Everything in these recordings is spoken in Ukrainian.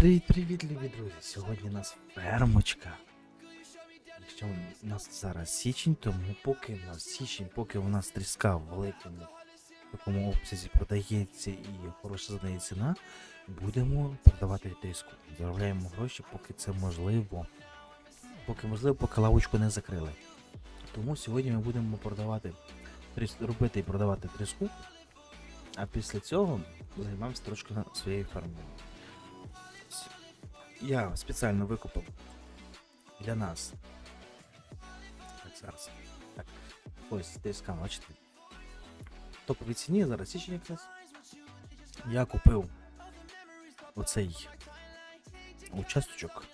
Привіт-привіт, любі друзі! Сьогодні у нас фермочка. Якщо у нас зараз січень, тому поки у нас січень, поки у нас тріска в великому такому обсязі продається і хороша за неї ціна, будемо продавати тріску. Заробляємо гроші, поки це можливо. Поки можливо, поки лавочку не закрили. Тому сьогодні ми будемо продавати робити і продавати тріску, а після цього займаємося трошки своєю фермою. Я спеціально викупив для нас. Так, зараз. Так. Ось ТСК, бачите. Топові ціні, зараз січень якраз. Я купив оцей участочок.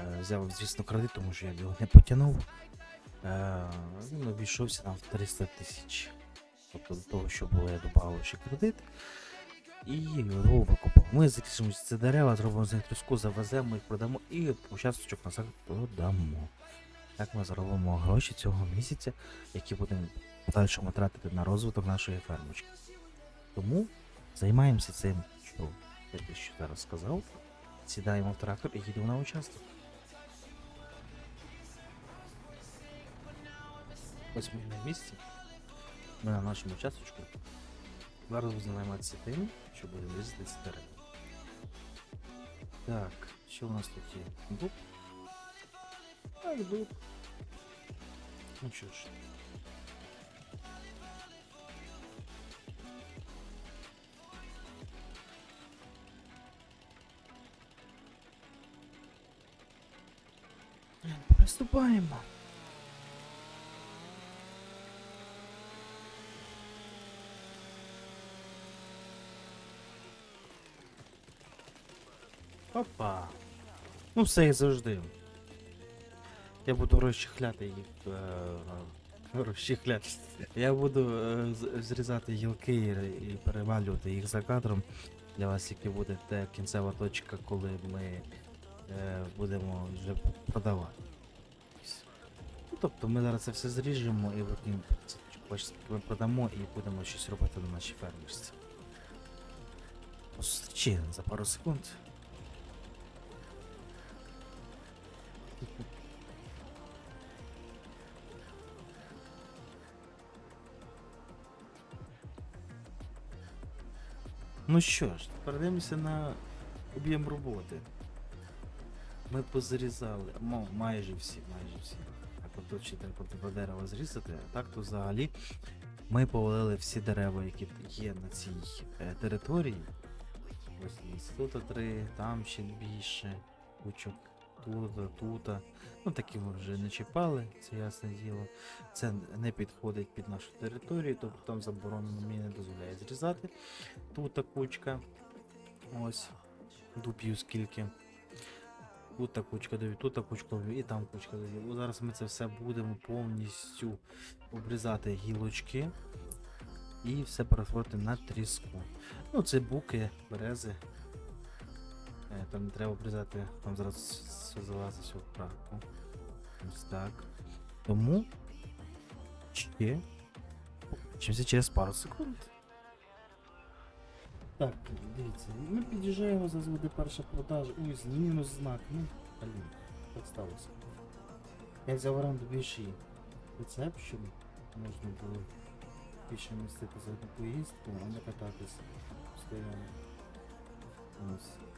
Е, взяв, звісно, кредит, тому що я його не потягнув. Він обійшовся нам в 300 тисяч. Тобто до того, що було, я додав ще кредит. І його викупив. Ми закінчимо ці дерева, зробимо з них тріску, завеземо їх, продамо і участочок назад продамо. Так ми заробимо гроші цього місяця, які будемо в подальшому тратити на розвиток нашої фермочки. Тому займаємося цим, що я що зараз сказав. Сідаємо в трактор і їдемо на участок. Ось ми на місці. Ми на нашому участочку. Зараз будемо займатися тим, що будемо різати ці дерева. Так, що у нас тут є? Дуб? Так, дуб. Ну що ж. Приступаємо. Опа. Ну все як завжди. Я буду розчехляти їх. Е, розчехляти. Я буду е, зрізати гілки і, і перевалювати їх за кадром. Для вас тільки буде те кінцева точка, коли ми е, будемо вже продавати. Ну, тобто ми зараз це все зріжемо і потім ми продамо і будемо щось робити на нашій фермерці. Зустрічі за пару секунд. Ну що ж, передивимося на об'єм роботи. Ми позрізали, ну, майже всі, майже всі. А ще треба по дерева зрізати, а так то взагалі ми повалили всі дерева, які є на цій е, території. Ось тут три, там ще більше кучок, тут, тут. Ну такі ми вже не чіпали, це ясне діло. Це не підходить під нашу територію, тобто там заборонено мені не дозволяє зрізати. Тут кучка. Ось. Дуб'ю скільки. Тут та кучка дубів, тут кучка дубів і там кучка дубів. Зараз ми це все будемо повністю обрізати гілочки і все перетворити на тріску. Ну, це буки, берези. Е, Там треба обрізати, там зараз все залазить в правку. Ось так. Тому ще чимся через пару секунд. Так, дивіться, ми під'їжджаємо, зараз буде перша продажа. Ой, мінус знак. Ну, блін, так сталося. Я взяв оренду більший рецепт, щоб можна було більше містити за одну поїздку, а не кататися постійно. Ось.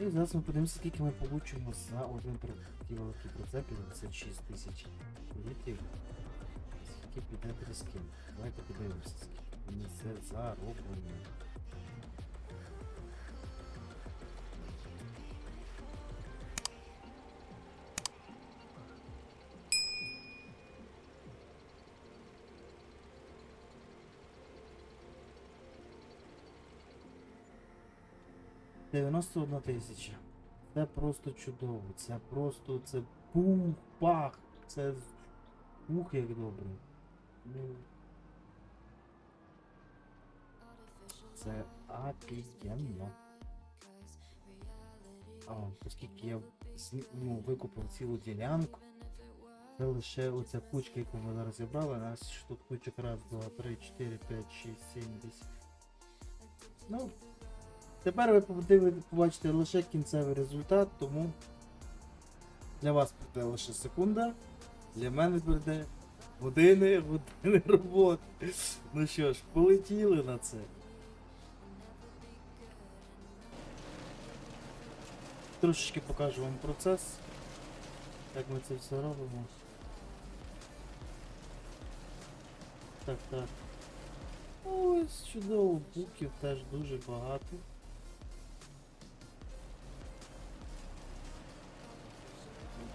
Ну, і зараз ми подивимося, скільки ми получимо за один такий великий прицеп 56 тисяч літрів. Скільки піде тріски. Давайте подивимося, скільки ми це зароблено. 91 тисяча. Це просто чудово. Це просто це пух-пах! Це пух як добре. Ну. Це офігенно. А, оскільки я ну, викупив цілу ділянку. Це лише оця кучка, яку ми зараз зібрали, у нас тут кучок раз, два, три, чотири, п'ять, шість, сім, вісім. Ну, тепер ви побачите лише кінцевий результат, тому для вас буде лише секунда, для мене буде години, години роботи. Ну що ж, полетіли на це. Трошечки покажу вам процес, як ми це все робимо. Так, так. Ось чудово, буків теж дуже багато.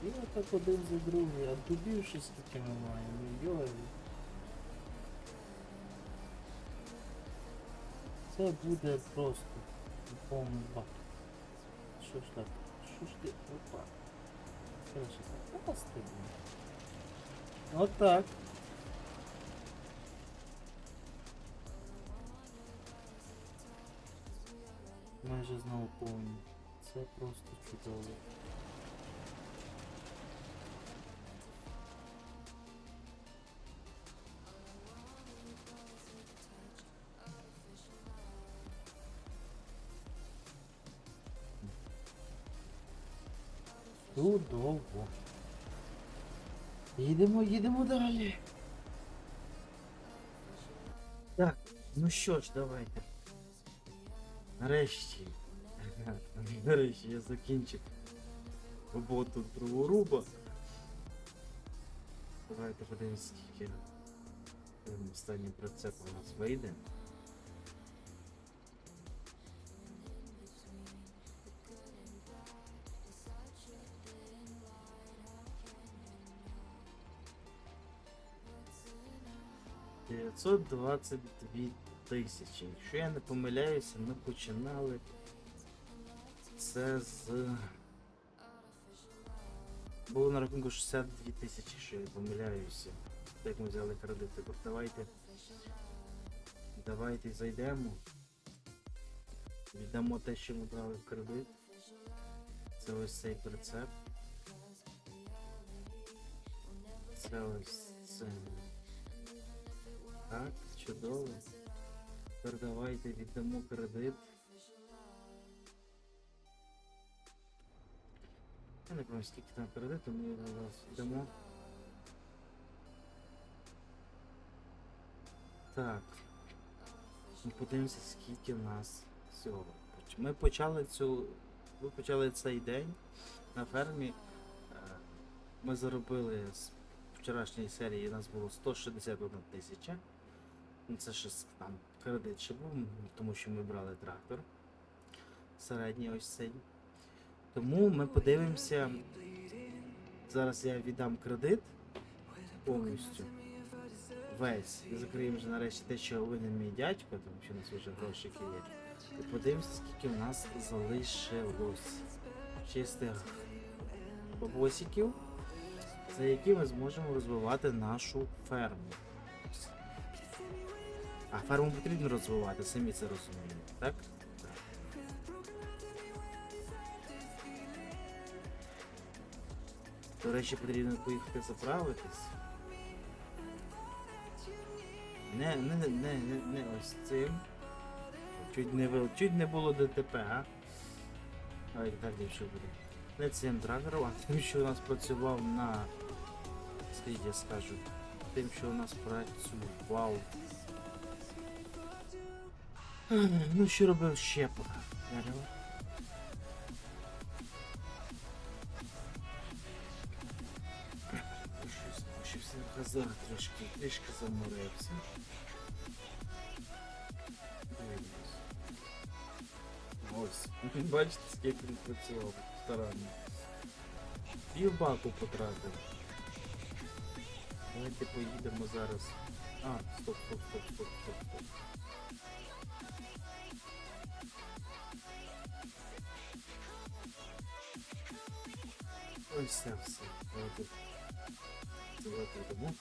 І отак один за другий, а дубів щось таке немає. Ну йой. Це буде просто повний бак. Що ж так? Що ж ти? Опа. Це щось напасти буде. Отак. Майже знову повні. Це просто чудово. Чудово. Їдемо, їдемо далі. Так, ну що ж, давайте. Нарешті. Нарешті я закінчив роботу дроворуба. Давайте подивимось, скільки останній прицеп у нас вийде. Дев'ятсот двадцять дві тисячі. Якщо я не помиляюся, ми починали це з. Було на рахунку 62 тисячі, якщо я помиляюся. Так ми взяли кредит. Тепер давайте. Давайте зайдемо. Віддамо те, що ми брали в кредит. Це ось цей прицеп. Це ось це. Так, чудово. Тепер давайте віддамо кредит. Я не пам'ятаю, скільки там кредиту, ми його зараз віддамо. Так. Ми подивимося, скільки в нас всього. Ми почали цю. Ми почали цей день на фермі. Е, Ми заробили з вчорашньої серії, у нас було 161 тисяча. Ну, Це ще там кредит ще був, тому що ми брали трактор. Середній ось цей. Тому ми подивимося. Зараз я віддам кредит повністю. Весь. І закриємо вже нарешті те, що винен мій дядько, тому що у нас вже грошики є. І подивимося, скільки в нас залишилось чистих бабосиків, за які ми зможемо розвивати нашу ферму. А ферму потрібно розвивати, самі це розуміємо, так? До речі, потрібно поїхати заправитись. Не, не, не, не, не, ось цим. Чуть не, чуть не було ДТП, а? Ой, так більше буде. Не цим трактором, а тим, що у нас працював на. Скажіть, я скажу. Тим, що у нас працював. Ну, що робив щепа? Щось, щось газар трошки, трішки заморився. Ось. Бачите, скільки він працював старанно. Пів баку потратив. Давайте поїдемо зараз. А, стоп, стоп, стоп, стоп, стоп, стоп. Ось все. Йдемо.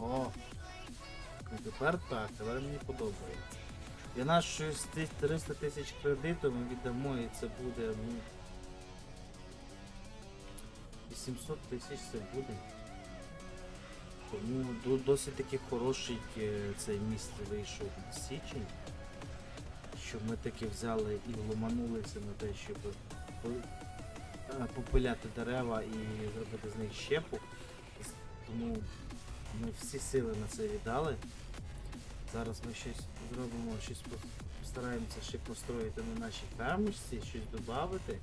О! Ну тепер так, тепер мені подобається. І наш щось ти- 300 тисяч кредиту ми віддамо і це буде, ну. 800 тисяч це буде. Тому до- досить таки хороший е, цей міст вийшов січень. Що ми таки взяли і ломанулися на те, щоб попиляти дерева і зробити з них щепу. Тому ми всі сили на це віддали. Зараз ми щось зробимо, щось постараємося ще построїти на нашій фермочці, щось додати.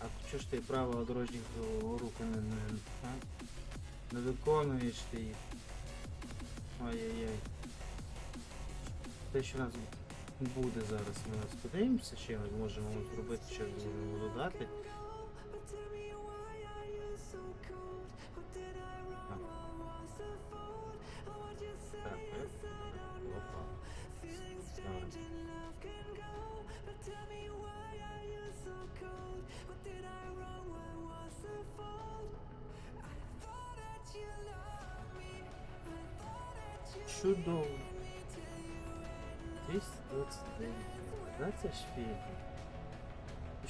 А чого ж ти правила дорожнього руху не, не, не виконуєш ти їх? Ай-яй-яй. Те, що нас буде зараз, ми нас подивимося, ще можемо зробити, що додати.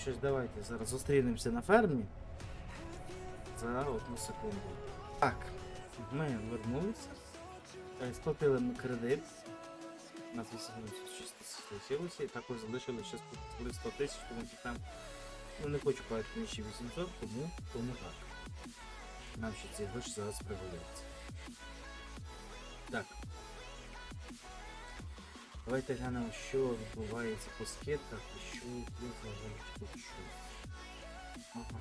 Що ж, давайте зараз зустрінемося на фермі. За одну секунду. Так, ми вернулися. Сплатили ми кредит. У нас 86 тисяч лишилося і також залишили ще сплатили 100 тисяч, тому що там ну, не хочу платити 1800, тому, тому так. Нам ще ці гроші зараз пригодяться. Давайте глянемо, що відбувається по скидках і що є взагалі тут щось. Ага.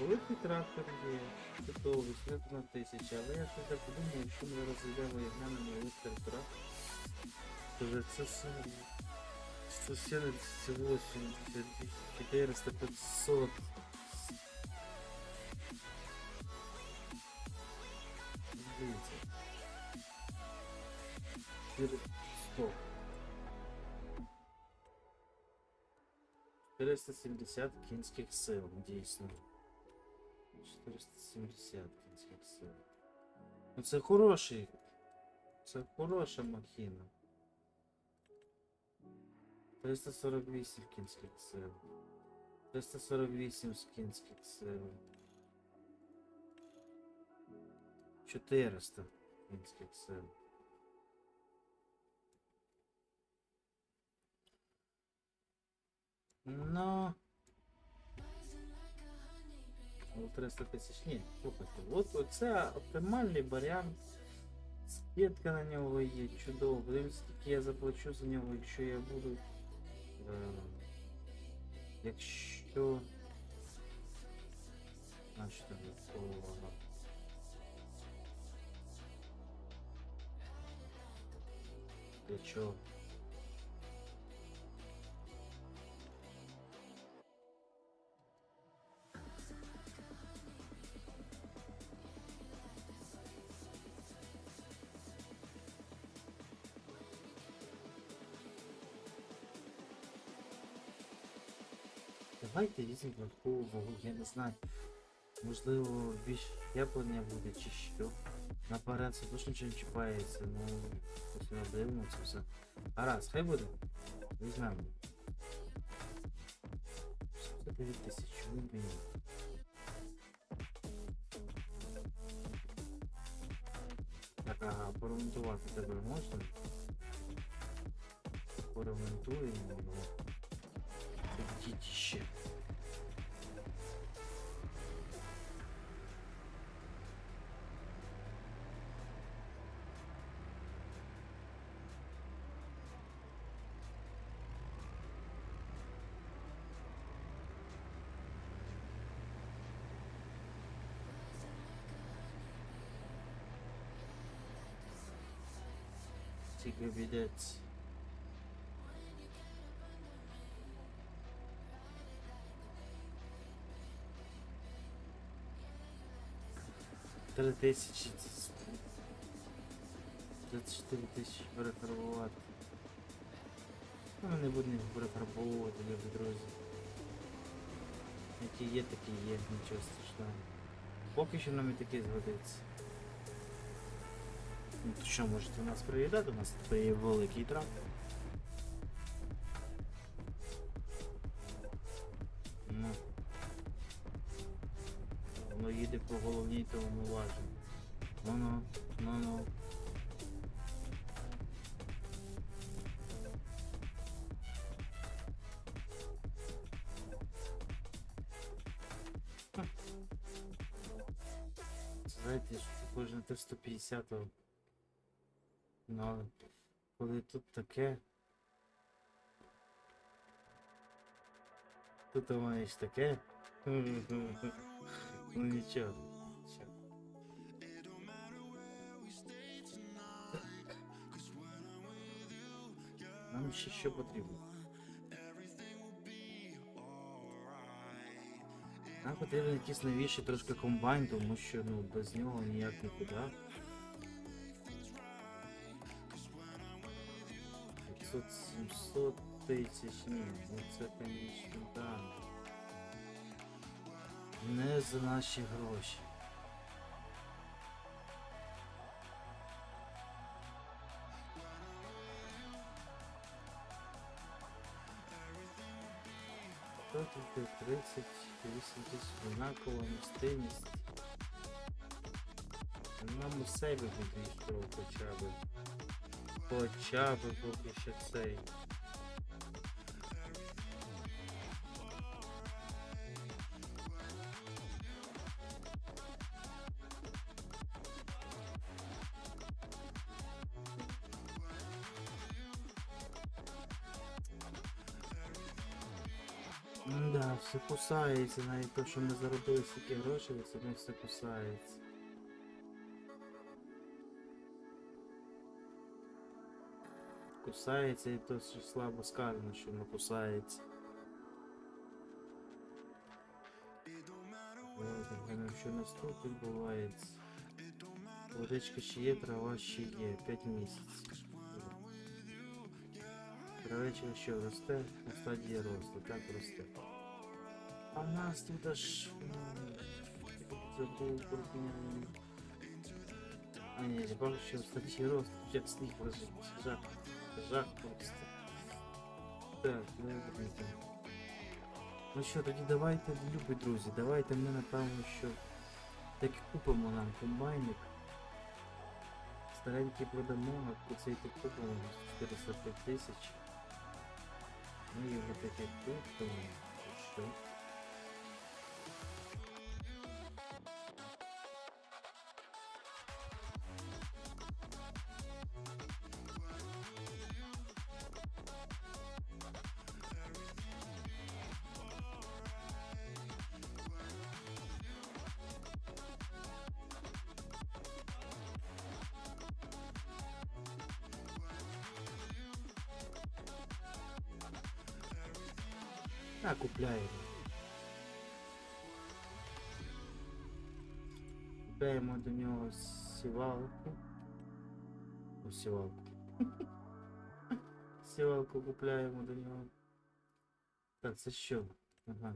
Великий трактор є, чудовий, на тисяча, але я так подумав, якщо ми зараз зайдемо і глянемо великий трактора, то вже це саме 178, 400, 500. 400. 470 кінських сил, дійсно. 470 кінських сил. Ну це хороший. Це хороша махіна. 348 кінських сил. 348 з кінських сил. 400 кінських сил. Ну. Ну, 300 тисяч. Ні, слухайте, от оце оптимальний варіант. Скидка на нього є, чудово. Подивіться, скільки я заплачу за нього, якщо я буду. Е, якщо. А, що там відповідно? Для чого? Давайте візьмемо додаткову вагу, я не знаю. Можливо, більш яблуня буде чи що. Наперед це точно нічого не чіпається, ну ось ми дивимо це все. Гаразд, хай буде. Візьмемо. 109 тисяч, ну блін. Так, ага, поремонтувати тебе можна? Поремонтуємо його. Це дітище. Тільки відець. Три тисячі. це с- 34 тисячі перефарбувати. Ну, ми не будемо перефарбовувати, любі друзі. Які є, такі є, нічого страшного. Поки що нам і таке згодиться. Ну, що, можете нас приїдати? У нас тут є великий трактор. Ну. Воно їде по головній тому важі. Ну-ну, ну-ну. Знаєте, що похоже на Т-150. Ну, коли тут таке. Тут маєш таке. Ну нічого. нічого. Нам ще що потрібно. Нам потрібен якийсь новіший трошки комбайн, тому що ну без нього ніяк нікуди. 500 700 тисяч, ні, ну це, звісно, да. Не за наші гроші. Тут 30, 8 тисяч однакова містинність. Нам у себе підійшов хоча б. Хоча б поки що цей. Да, все кусається, навіть то, що ми заробили стільки грошей, все одно все кусається. Кусається і то що слабо сказано, що воно кусається. Ой, що у нас тут відбувається? Водичка ще є, трава ще є, 5 місяців. Травичка що росте, на стадії росту, так росте. А в нас тут аж м, забув про м, А ні, я бачу, що в стадії росту, як сніг лежить. Жах, Жах просто. Так, ну дивіться. Ну що, тоді давайте, любі друзі, давайте ми напевно, що так купимо нам комбайник. Старенький продамо, а цей так купимо 405 тисяч. Ми його таке купимо. Що? А, купляємо. Купляємо до нього сівалку. О, сівалку. Сівалку купляємо до нього. Так, це що? Ага.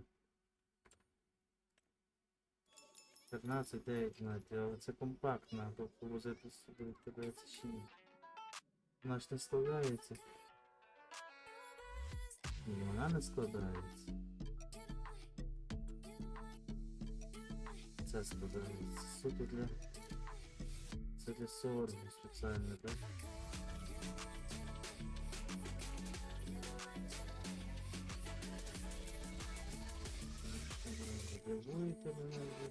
15 9 метрів, але це компактно, тобто возити собі подивитися чи ні. Вона ж не складається. Ні, вона не складається. Це складається. Суто для. Це для соргу спеціально, так? Дивуєте мене вже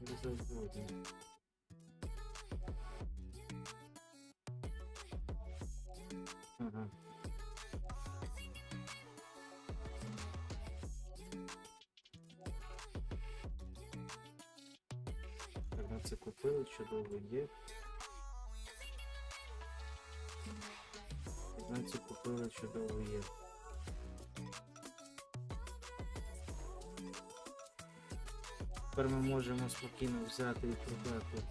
не завгодно. Ага. Чудово є. Це купили, чудово є. Тепер ми можемо спокійно взяти і продати.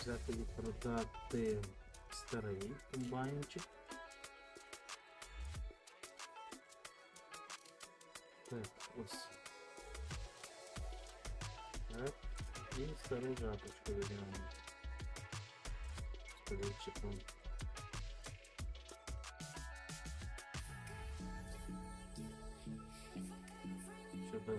Взяти і продати старий комбайнчик. Ось. Так. І стару жапочку вибираємо. З ковірчиком. Щоб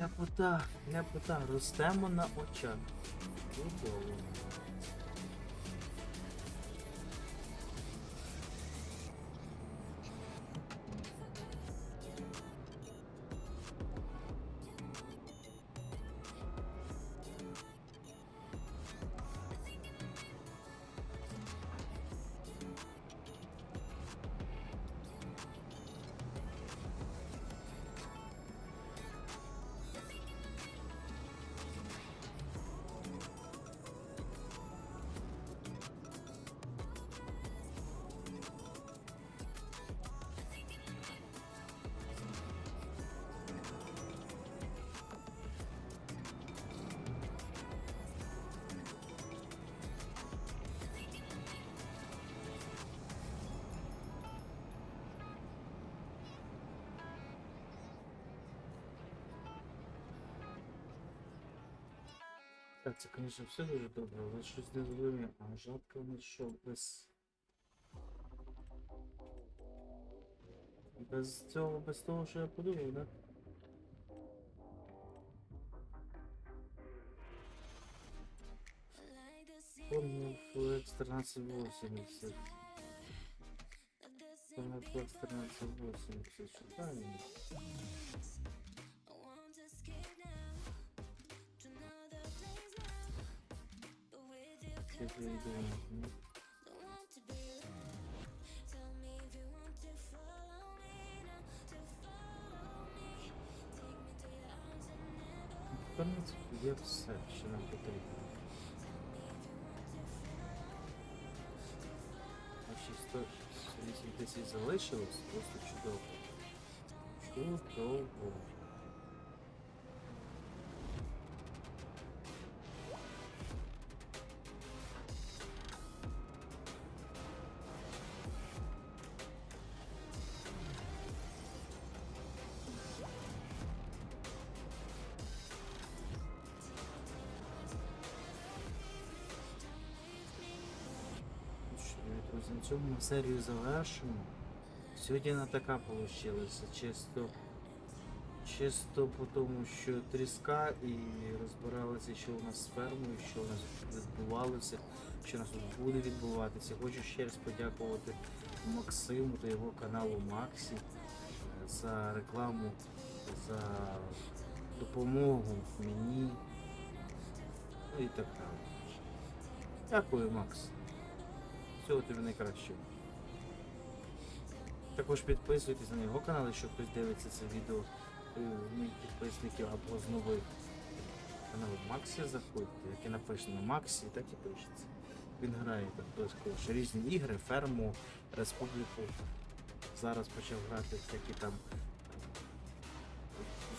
Ляпота, ляпота, ростемо на очах. Чудово. Так, це, звісно, все дуже добре, але щось не зрозумів. А жатка у нас що, без. Без цього, без того, що я подумав, да? Помню Flex 1380. Помню Flex 1380, що В принципі, є все, що нам потрібно. Ще 108 тисяч залишилось, просто чудово. Чудово. Серію завершимо. Сьогодні вона така вийшла, чисто, чисто по тому, що тріска і розбиралися, що у нас з фермою, що у нас відбувалося, що у нас тут буде відбуватися. Хочу ще раз подякувати Максиму та його каналу Максі е, за рекламу, за допомогу мені. Ну і так далі. Дякую, Макс. Всього тобі найкращого. Також підписуйтесь на його канал, якщо хтось дивиться це відео е, моїх підписників або з нових каналу Максі заходьте, як і написано Максі, так і пишеться. Він грає там близько різні ігри, ферму, республіку. Зараз почав грати в такі там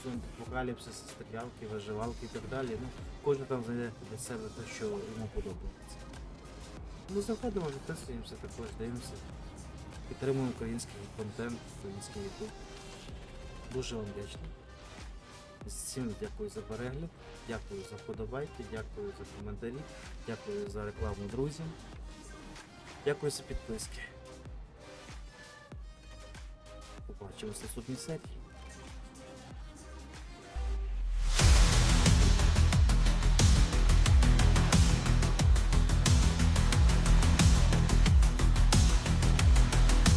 зомбі апокаліпсис, стрілялки, виживалки і так далі. Ну, кожен там знайде для себе те, що йому подобається. Ми заходимо, підписуємося також, дивимося. Підтримуємо український контент, український YouTube. Дуже вам вдячний. Всім дякую за перегляд, дякую за вподобайки, дякую за коментарі, дякую за рекламу друзям. Дякую за підписки. Побачимося в наступній серії.